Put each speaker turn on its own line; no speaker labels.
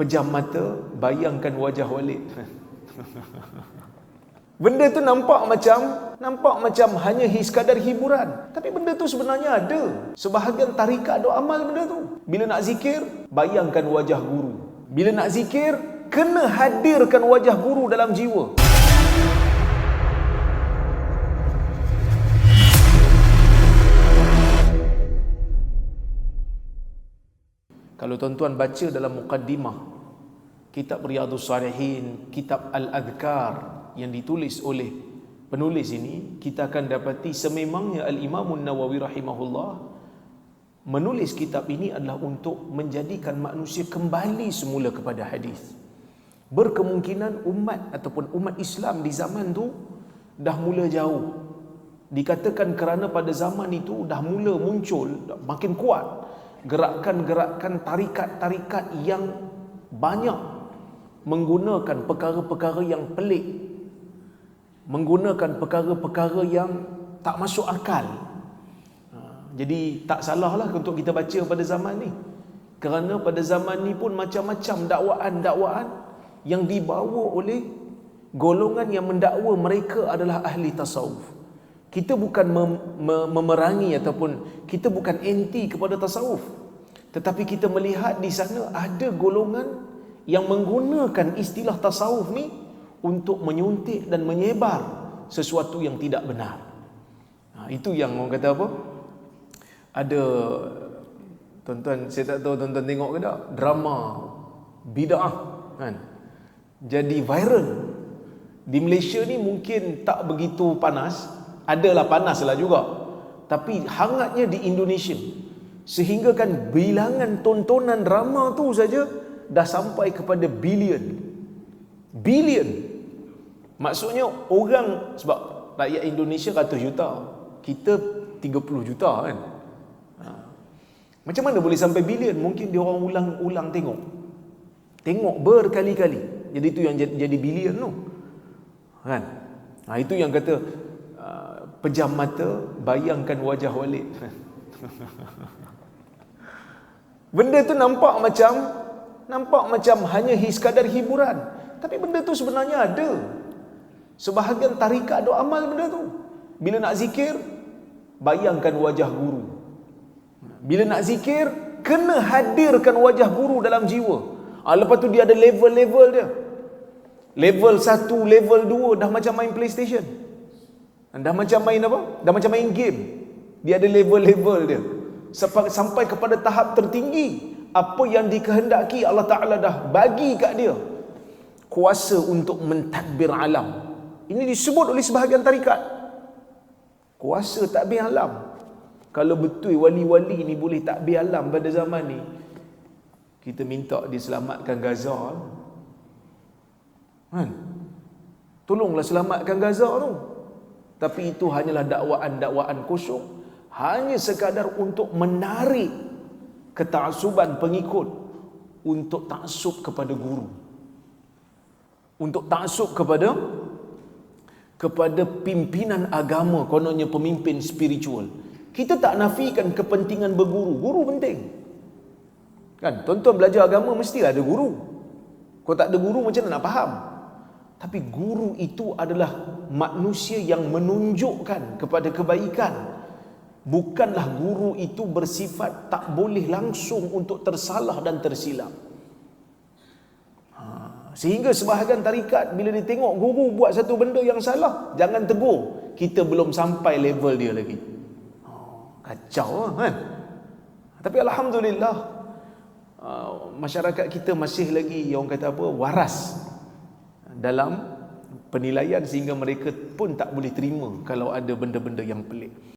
pejam mata, bayangkan wajah Walid. Benda tu nampak macam nampak macam hanya sekadar hiburan. Tapi benda tu sebenarnya ada. Sebahagian tarikat ada amal benda tu. Bila nak zikir, bayangkan wajah guru. Bila nak zikir, kena hadirkan wajah guru dalam jiwa. Kalau tuan-tuan baca dalam mukaddimah kitab Riyadhus Salihin, kitab Al-Adhkar yang ditulis oleh penulis ini, kita akan dapati sememangnya Al-Imam Nawawi rahimahullah menulis kitab ini adalah untuk menjadikan manusia kembali semula kepada hadis. Berkemungkinan umat ataupun umat Islam di zaman tu dah mula jauh. Dikatakan kerana pada zaman itu dah mula muncul makin kuat gerakan-gerakan tarikat-tarikat yang banyak menggunakan perkara-perkara yang pelik menggunakan perkara-perkara yang tak masuk akal. Ha, jadi tak salahlah untuk kita baca pada zaman ni. Kerana pada zaman ni pun macam-macam dakwaan-dakwaan yang dibawa oleh golongan yang mendakwa mereka adalah ahli tasawuf kita bukan mem, memerangi ataupun kita bukan anti kepada tasawuf. Tetapi kita melihat di sana ada golongan yang menggunakan istilah tasawuf ni untuk menyuntik dan menyebar sesuatu yang tidak benar. Ha, itu yang orang kata apa? Ada tuan-tuan saya tak tahu tuan-tuan tengok ke tak drama bid'ah kan? Jadi viral. Di Malaysia ni mungkin tak begitu panas adalah panas lah juga. Tapi hangatnya di Indonesia sehingga kan bilangan tontonan drama tu saja dah sampai kepada bilion. Bilion. Maksudnya orang sebab rakyat Indonesia ratus juta kita 30 juta kan. Ha. macam mana boleh sampai bilion? Mungkin dia orang ulang-ulang tengok. Tengok berkali-kali. Jadi itu yang jadi bilion tu. Kan? Ha, itu yang kata pejam mata bayangkan wajah Walid. Benda tu nampak macam nampak macam hanya sekadar hiburan. Tapi benda tu sebenarnya ada. Sebahagian tarikat ada amal benda tu. Bila nak zikir bayangkan wajah guru. Bila nak zikir kena hadirkan wajah guru dalam jiwa. Ha, lepas tu dia ada level-level dia. Level 1, level 2 dah macam main playstation dah macam main apa? Dah macam main game. Dia ada level-level dia. Sampai, sampai kepada tahap tertinggi. Apa yang dikehendaki Allah Ta'ala dah bagi kat dia. Kuasa untuk mentadbir alam. Ini disebut oleh sebahagian tarikat. Kuasa takbir alam. Kalau betul wali-wali ni boleh takbir alam pada zaman ni. Kita minta dia selamatkan Gaza. Kan? Tolonglah selamatkan Gaza tu tapi itu hanyalah dakwaan-dakwaan kosong. Hanya sekadar untuk menarik ketaksuban pengikut untuk taksub kepada guru. Untuk taksub kepada kepada pimpinan agama kononnya pemimpin spiritual. Kita tak nafikan kepentingan berguru. Guru penting. Kan? Tuan-tuan belajar agama mesti ada guru. Kalau tak ada guru macam mana nak faham tapi guru itu adalah manusia yang menunjukkan kepada kebaikan. Bukanlah guru itu bersifat tak boleh langsung untuk tersalah dan tersilap. Ha, sehingga sebahagian tarikat bila dia tengok guru buat satu benda yang salah, jangan tegur. Kita belum sampai level dia lagi. Ha, kacau lah kan? Tapi Alhamdulillah, masyarakat kita masih lagi yang kata apa waras dalam penilaian sehingga mereka pun tak boleh terima kalau ada benda-benda yang pelik.